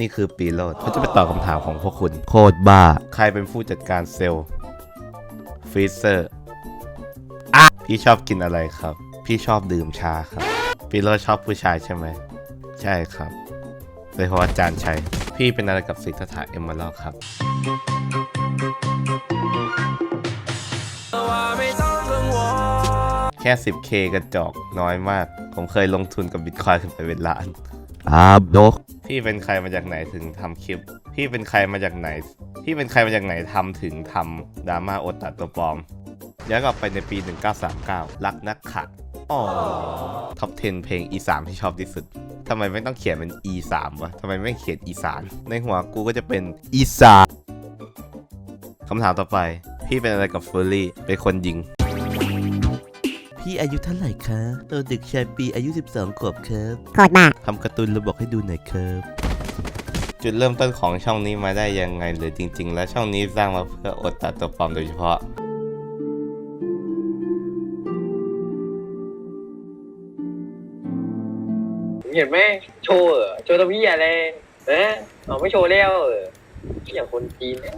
นี่คือปีโรดเขาจะไปตอบคำถามของพวกคุณ โคตรบ้า ใครเป็นผู้จัดการเซลล์ฟรีเซอร์อะพี่ชอบกินอะไรครับ พี่ชอบดื่มชาครับ ปีโรดชอบผู้ชายใช่ไหม ใช่ครับเลยเพราะว่าอาจารย์ชัย พี่เป็นอะไรกับสิทธัตถะเอมเมอรัลด์ครับแค่ 10k กระจอกน้อยมาก ผมเคยลงทุนกับบิตคอยน์ขึ้นไปเป็นล้าน อาบนกพี่เป็นใครมาจากไหนถึงทำคลิป พี่เป็นใครมาจากไหน พี่เป็นใครมาจากไหนทำถึงทำดราม่าโอตาตัวปลอมย้อนกลับไปในปี 1939 รักนักขัดอ๋อท็อป 10 เพลงอีสานที่ชอบที่สุดทำไมไม่ต้องเขียนเป็น e 3วะทำไมไม่เขียนอีสาน ในหัวกูก็จะเป็นอีสานคำถามต่อไป พี่เป็นอะไรกับเฟอร์รี่ เป็นคนยิง พี่อายุเท่าไหร่คะตัวเด็กชายปีอายุ 12 ขวบครับโคตรบ้าทำการ์ตูนระบอกให้ดูหน่อยครับจุดเริ่มต้นของช่องนี้มาได้ยังไงหรือจริง ๆ แล้วช่องนี้สร้างมาเพื่ออดตัดตัวปลอมโดยเฉพาะเห็นไหมโชว์เหรอโชว์ตัวพี่อะไรเอ๊ะเอาไม่โชว์แล้วเหรออย่างคนจีนเนี่ย